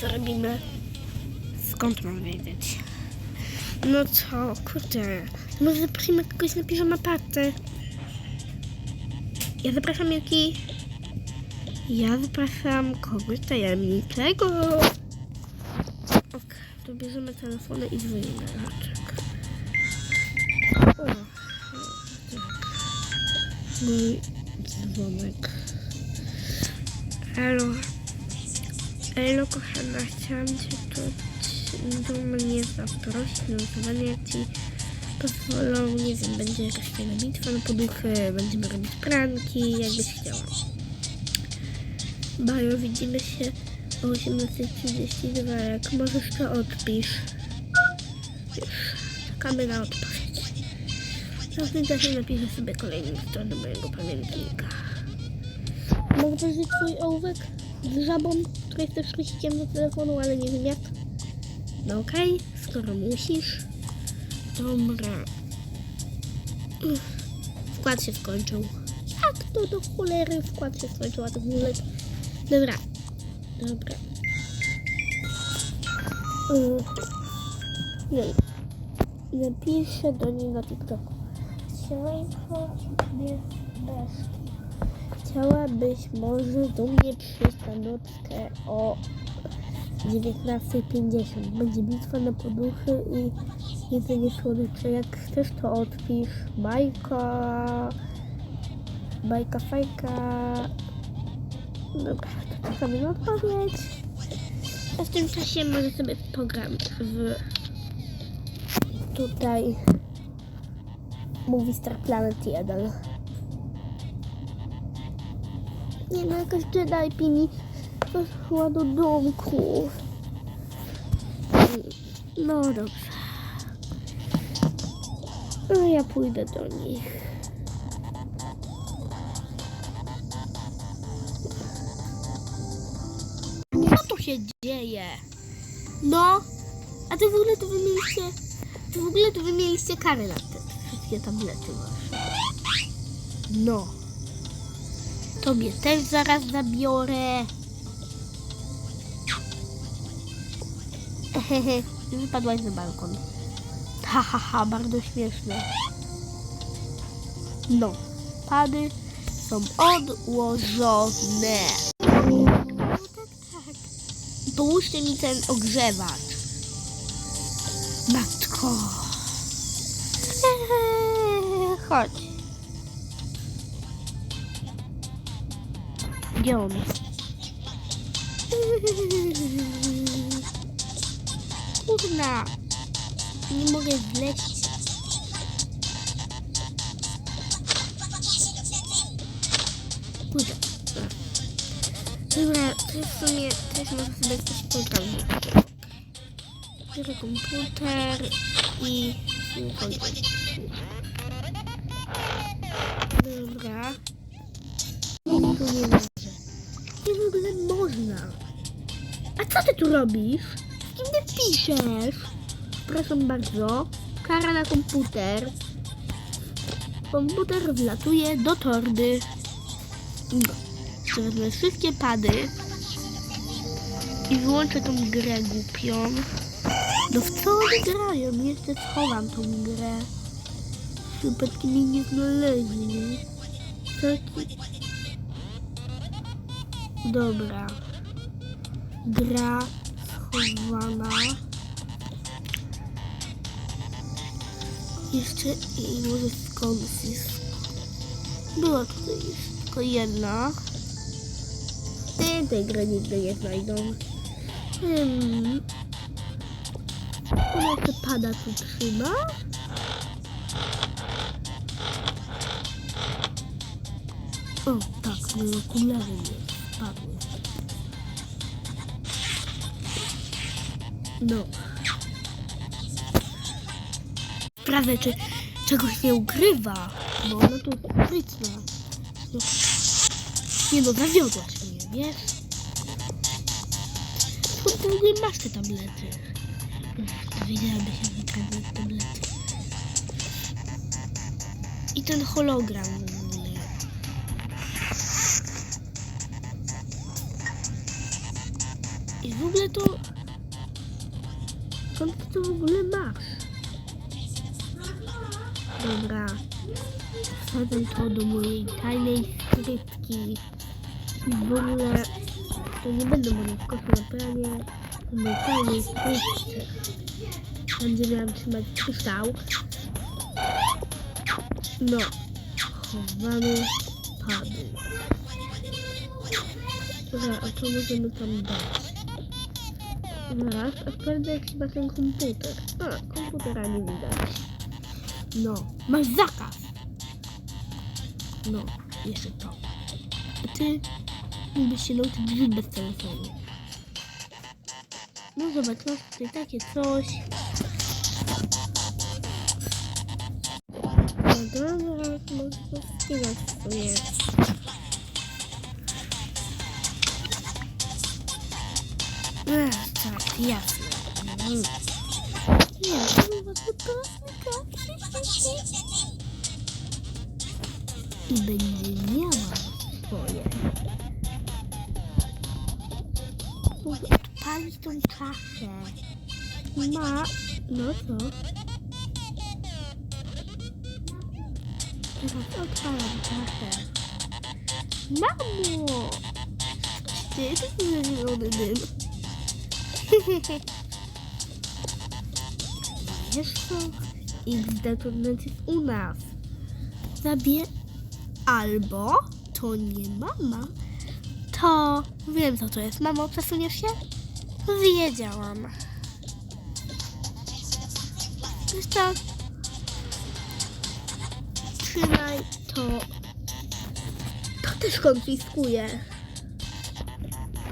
co robimy. Skąd mam wiedzieć? No co, kurde. Może zaprosimy kogoś na piżama party. Ja zapraszam Milki. Ja zapraszam kogoś tajemniczego. Ok, to bierzemy telefony i dzwonimy. O, tak. Mój dzwonek. Halo. Elo, kochana, chciałam cię tu do mnie zaprosić na losowanie, jak ci pozwolą, nie wiem, będzie jakaś fajna bitwa na poduchy, będziemy robić pranki, jakbyś chciała. Bajo, widzimy się o 18.32, jak możesz to odpisz. Czekamy na odpowiedź. No, w tym czasie napiszę sobie kolejną stronę mojego pamiętnika. Mogę przeżyć twój ołówek z żabą, której chcesz szczyściem do telefonu, ale nie wiem jak. No okej, skoro musisz. Dobra. Wkład się skończył. Jak to do cholery wkład się skończył, a to ogóle... Dobra. Dobra. Nie. Napiszę do niej na TikToku. Siemanko, bez Chciałabyś może do mnie przyjść o 19.50. Będzie bitwa na poduchy i jedzenie słodyczy. Jak chcesz, to odpisz bajka, bajka fajka. Dobra, to czekamy na odpowiedź. A w tym czasie może sobie pogram w tutaj Movie Star Planet 1. Nie no, jakaś Jedi Pini poszła do domku. No dobrze. No ja pójdę do nich. Co tu się dzieje? No, a ty w ogóle to wy mieliście, ty w ogóle to wy mieliście kary na te wszystkie tablety wasze. No. Tobie też zaraz zabiorę. Hehe, wypadłaś na balkon. Ha, ha, ha, bardzo śmieszne. No, pady są odłożone. No tak, tak. Połóżcie mi ten ogrzewacz. Matko. Chodź. Gdzie on? Kurna! Nie mogę zleść. Kurde. Dobra, to w sumie też może sobie coś pogadać. Biorę komputer i... komputer. Dobra. Tu nie może. Ogóle można. A co ty tu robisz? Z kim ty piszesz? Proszę bardzo. Kara na komputer. Komputer wlatuje do torby. Wezmę wszystkie pady. I wyłączę tą grę głupią. No w co oni grają? Jeszcze schowam tą grę. Przypadki mnie nie znaleźli. Taki Dobra. Gra schowana. Jeszcze i może skąsis. Była tutaj już tylko jedna. Ty tej gry nigdy nie znajdą. Hmm. Ona pada tu trzyma. O, tak, moje okulary nie spadły. No. Sprawdzę, czy czegoś nie ukrywa, bo ona tu sprytna. No. Nie no, zawiodłaś mnie, wiesz? Skąd ogóle masz te tablety? Dowiedziałaby się, że tablet, tablety. I ten hologram w ogóle. To... Skąd ty to w ogóle masz? Dobra. Wsadzę to do mojej tajnej skrytki. W ogóle to nie będę mówił w koszu na planie. W mojej tajnej skrytce. Tam gdzie miałam trzymać kryształ. No. Chowany padł. Dobra, a co możemy tam dać? Zaraz, a sprawdzę jak chyba ten komputer. A, komputera nie widać. No, masz zakaz. No, jeszcze to. A ty mógłbyś się nauczyć żyć bez telefonu. No zobacz, masz tutaj takie coś. No dobra, może to wspinać sobie. Jasne. I będzie miała swoje. Może odpalić tą czaszkę. Ma... No co? Teraz odpalam czaszkę. Mamo! Ty, to jest zielony dym. Co? XD to znaczy u nas. Zabie... Albo to nie mama. To wiem co to jest. Mamo, przesuniesz się? Wiedziałam. Co? Trzymaj to. To też konfiskuje.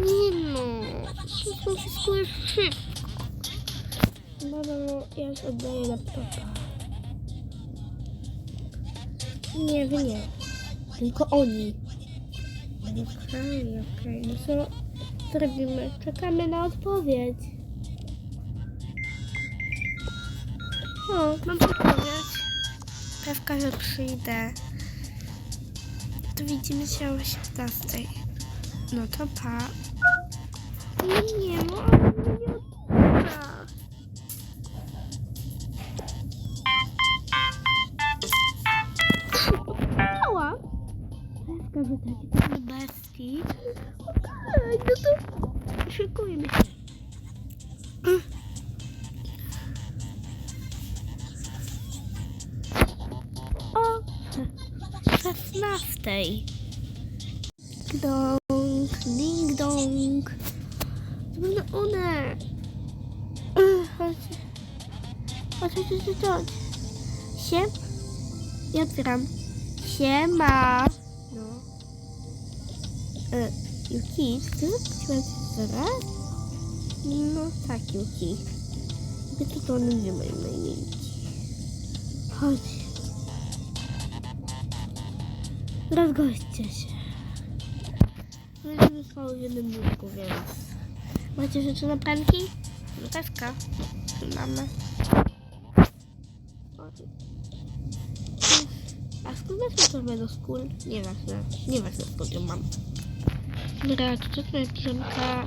Nie no, konfiskuje wszystko. No, no, no, ja już oddaję laptopa. Nie, wy nie. Tylko oni. Okej, okej. No co zrobimy? Czekamy na odpowiedź. O, mam odpowiedź. Pewka, że przyjdę. To widzimy się o 18. No to pa. Nie, no ale. Działa. Pewka, że takie to bestii. O 16. Dong, ding dong. To będą one. Ech, Chodź. Chodź, chodź, chodź. Siem. Ja otwieram. Siema. No. E, Yuki, ty zapuściłaś zaraz? No tak, Yuki. Wiecie, to one nie mają na imię. Chodź. Rozgośćcie się. Będziemy spały w jednym łóżku, więc... Macie rzeczy na pranki? No pewka. Mamy. A skąd masz torbę do skór? Nieważne. Nieważne skąd ją mam. Dobra, to co to jest piżamka?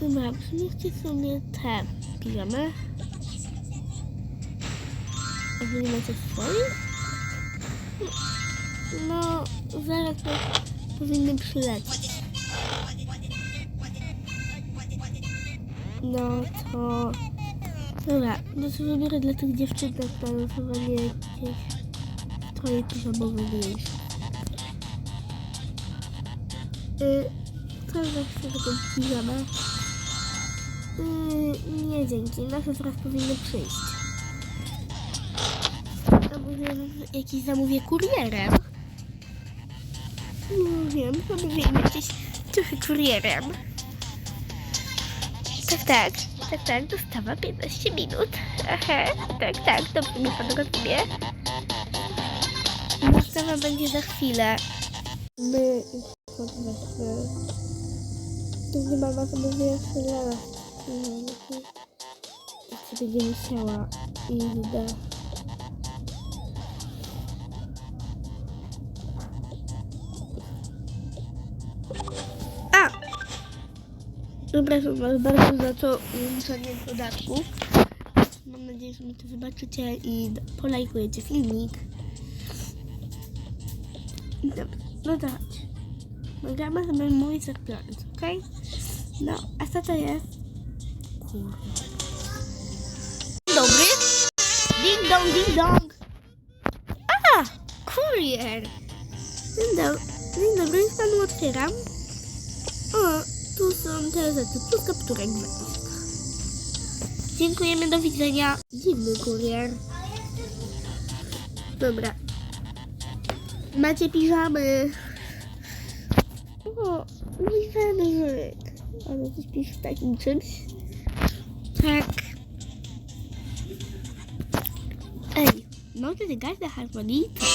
Dobra, przymierzcie sobie te piżamy. A wy nie macie swoich? No, zaraz to powinny przylecieć. No to... Dobra, no to wybiorę dla tych dziewczynek na losowanie jakieś stroje piżamowe mniejsze. Y, co za chcę taką piżamę? Y, nie dzięki, nasze zaraz powinny przyjść. A może jakiś zamówię kurierem? Nie wiem, zamówię im jakieś trochę kurierem. Tak, tak, tak, tak, dostawa 15 minut. Aha, tak, tak, dobrze mi pan rozumie. Dostawa będzie za chwilę. My podweszmy. Gdy mama zamówiła raz. Jak się będzie musiała i da. Przepraszam Was bardzo za to ułączenie dodatków. Mam nadzieję, że mi to zobaczycie i polajkujecie filmik. Dobra, no to chodź. Nagramy sobie mój surprise, okej? No, a co to jest? Kurde. Dzień dobry. Ding dong, ding dong. A, kurier. Dzień dobry, dzień dobry, panu otwieram. O, tu są te rzeczy, plus kapturek wędka. Dziękujemy, do widzenia. Dziwny kurier. Dobra. Macie piżamy. O, mój wężyk. Ale ty śpisz w takim czymś? Tak. Ej, może ty grasz na harmonijce?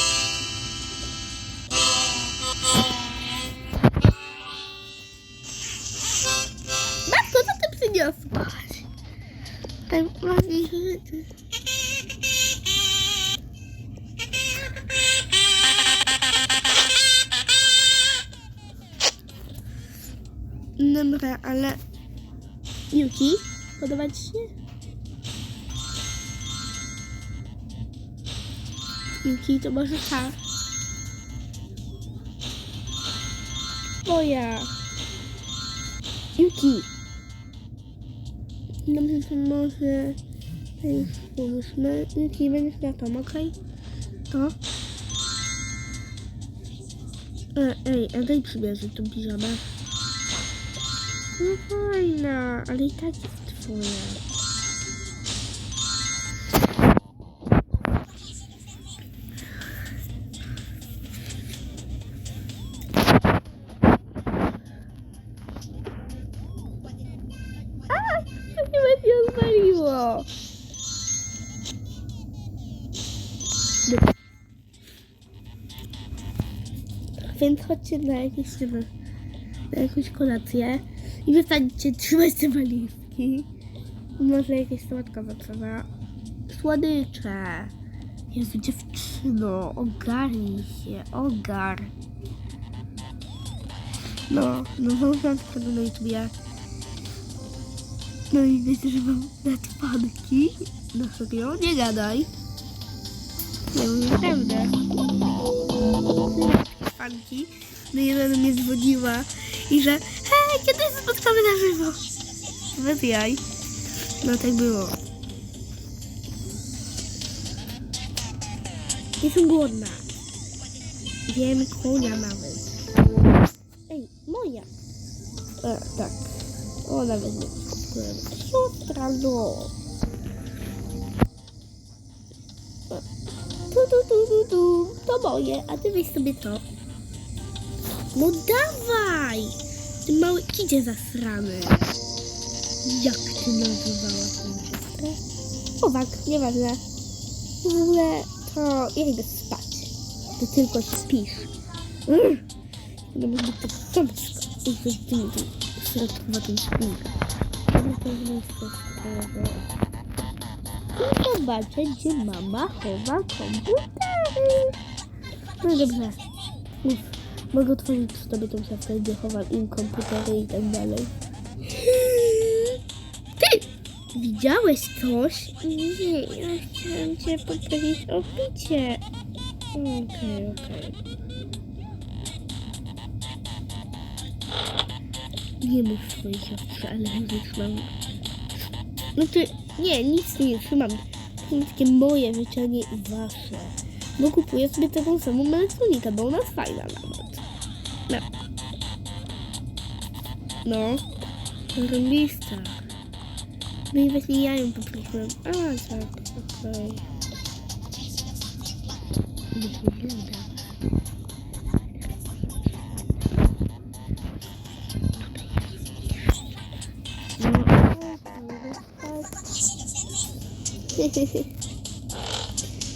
Ładniejsze rzeczy. Dobra, ale... Yuki, podoba ci się? Yuki, to może ta. Yuki. Dobrze, to może... To już pomyślmy. Yuki, będziesz miał tam, okej? To? E, ej, a daj przymierzyć tą piżamę. No fajna, ale i tak jest twoja. Chodźcie na jakieś na jakąś kolację i wystańcie trzymać te walizki. Może jakieś słodka zaczyna. Słodycze. Jezu, dziewczyno, ogarnij się, ogar. No, no mam to na YouTubie. No i wiecie, że mam netfanki. No serio? Nie gadaj. Nie mówię prawdę. Fanki. No jedna mnie dzwoniła i że hej, kiedy się spotkamy na żywo? Bez jaj. No tak było. Jestem głodna. Jem konia nawet. Ej, moja. E, tak. Ona weźmie. Siostra, no. E, Tu, tu, tu, tu, tu. To moje, a ty weź sobie to. No dawaj! Ty mały kidzie zasrany. Jak ty nazywałaś moją siostrę? Owak, nieważne. W ogóle to ja idę spać. Ty tylko śpisz. Mm. No być tak sąsko. I to tymi tym to jest mój środkowy. I zobaczę, gdzie mama chowa komputery. No dobrze. Uf. Mogę otworzyć tobie tą szafkę, gdzie chowam im komputery i tak dalej. Ty! Widziałeś coś? Nie, ja chciałam cię poprosić o picie. Okej, okej. Nie mów swojej siostrze, ale już mam... No ty... Nie, nic nie trzymam. To są takie moje rzeczy, a nie wasze. Bo kupuję sobie taką samą elektronikę, bo ona jest fajna nawet. No. Rąbista. No i właśnie ja ją poprosiłam. A, tak, okej. Nie wygląda.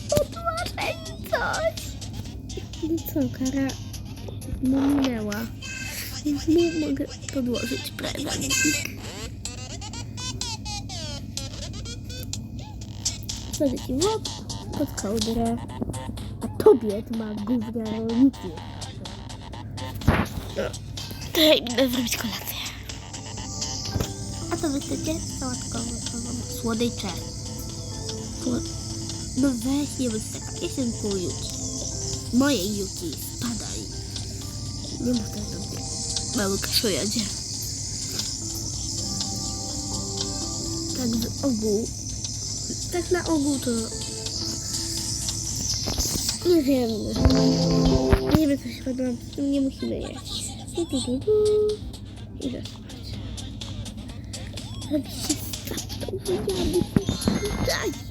Podłożę mi coś. No co, kara no minęła. Więc nie mogę podłożyć prezencik. Wsadzę ci łeb pod kołdrę. A tobie to ma gówniarą nic nie Hej, będę zrobić kolację. co wy chcecie? Sałatkowo, to mam słodycze. Słod... No weź, nie bądź taka, jestem pół Yuki. Moje Yuki, spadaj. Nie mów tak Mały kaszujadzie. Tak z ogółu. Tak na ogół to... Nie wiem. Nie wiem, co się podoba. Nie musimy jeść. Tu, tu, tu, tu. Idę spać. Robi się wyjady. Daj.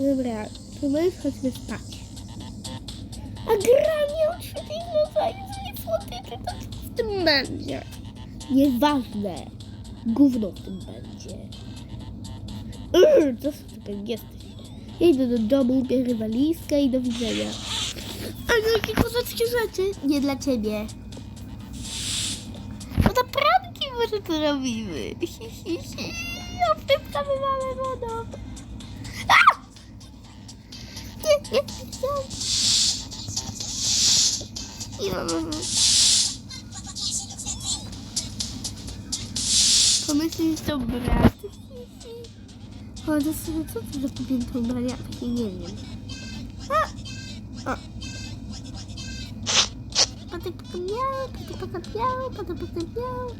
Dobra, to my chodźmy spać. A granie od świetnego zajęć słodycze, to co w tym będzie? Nieważne. Gówno w tym będzie. Urr, co ty tutaj jesteś? Ja idę do domu, bierę walizkę i do widzenia. A jakie kozackie rzeczy? Nie dla ciebie. No to pranki może tu robimy. Hi, hi, hi. Obtypkamy mamy wodą. Pomyślisz, to brat. To sobie, co to za pamiętne ubrania? Takie nie wiem. A! O. Patek potem miał, patek potem miał, patek potem miał.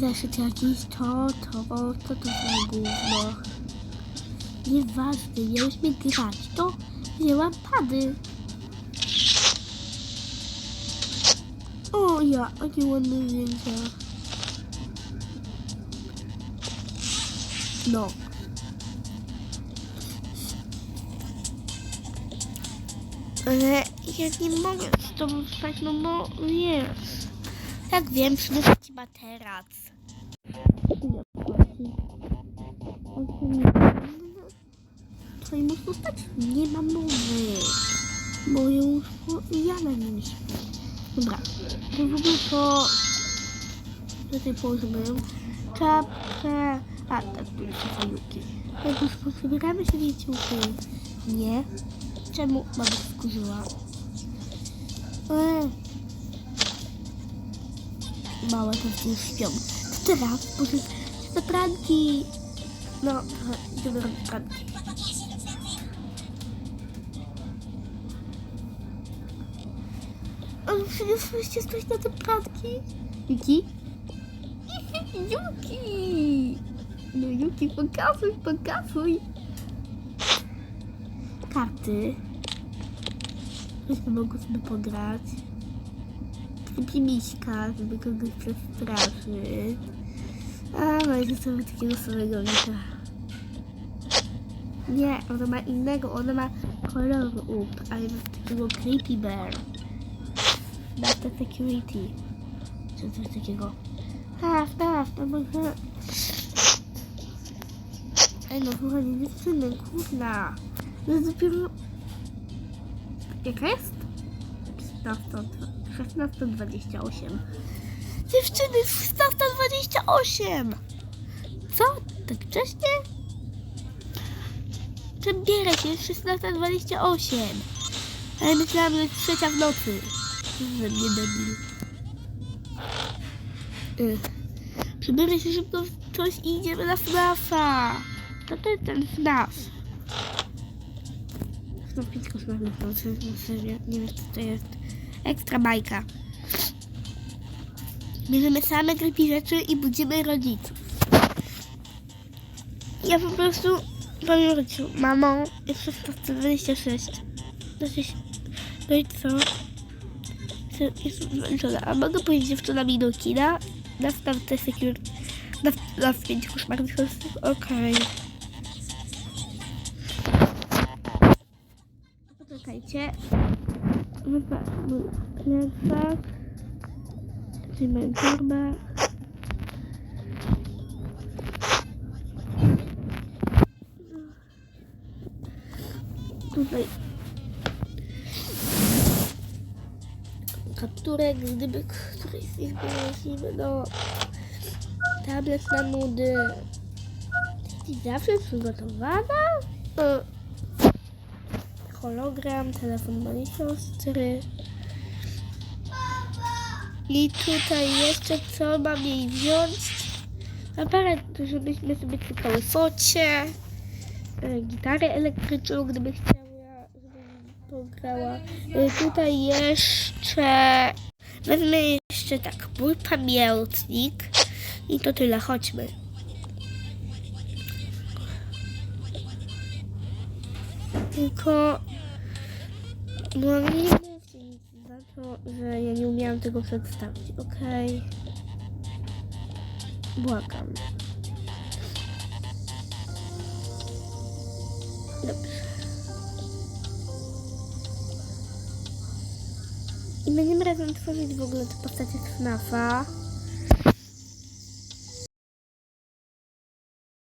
Zeszyt jakiś, to, to, to, to za gówno. Nieważne, ja już mnie grać, to wzięłam pady. O ja, jakie ładne zdjęcia. No. Ale ja nie mogę z tobą spać, no bo wiesz. Tak wiem, przynoszę ci materac. Ile spać? Nie ma mowy. Bo już ja na nim śpię. Dobra, to w ogóle to... Tutaj położymy czapkę. A, tak, tu jest fajuki. Jak już posubieramy się wieciuchy. Nie. Czemu mama wkurzyła? Eee. Małe to już śpią. To teraz może te pranki. No, idziemy robić pranki. Przyniosłyście coś na te pranki? Yuki? Yuki! No Yuki, pokazuj, pokazuj! Karty. Myśmy mogły sobie pograć. Creepy miśka, żeby kogoś przestraszyć. A, będzie sobie takiego samego misia. Nie, ona ma innego, ona ma kolor up, a mam takiego creepy bear. Data security. Czy coś takiego. Tak, tak, to może... Ej no, kochani, dziewczyny, kurna. Jest dopiero... Jaka jest? 16.28. Dziewczyny, 16.28! Co? Tak wcześnie? Przebierę się, jest 16.28. Ale myślałam, że jest trzecia w nocy. Ze mnie debil. Y. Przebierę się szybko w coś i idziemy na FNAFa. To jest ten FNAF. FNAF 5 koszmarnych to serio. Nie wiem co to jest. Ekstra bajka. Bierzemy same creepy rzeczy i budzimy rodziców. Ja po prostu powiem rodzicom, mamo, jest 16.26. Znaczy, no i co? Jestem- zmęczona. A mogę pójść dziewczynami do kina? Na startę secure. Na, na pięć koszmarnych losów? Okej. Poczekajcie. Wypa- mój plecak. Tutaj moja torba. Tutaj kapturek, gdyby któryś z nich możliwy, no tablet na nudy. Ty zawsze przygotowana? E, hologram, telefon mojej siostry. I tutaj jeszcze co mam jej wziąć? Aparat, żebyśmy sobie cykały focie. e, Gitarę elektryczną, gdyby chciała, E, Tutaj jeszcze wezmę jeszcze tak mój pamiętnik. I to tyle, chodźmy. Tylko no mówcie nic za to, że ja nie umiałam tego przedstawić, okej? Błagam. Dobrze. I będziemy razem tworzyć w ogóle te postacie z FNAFa.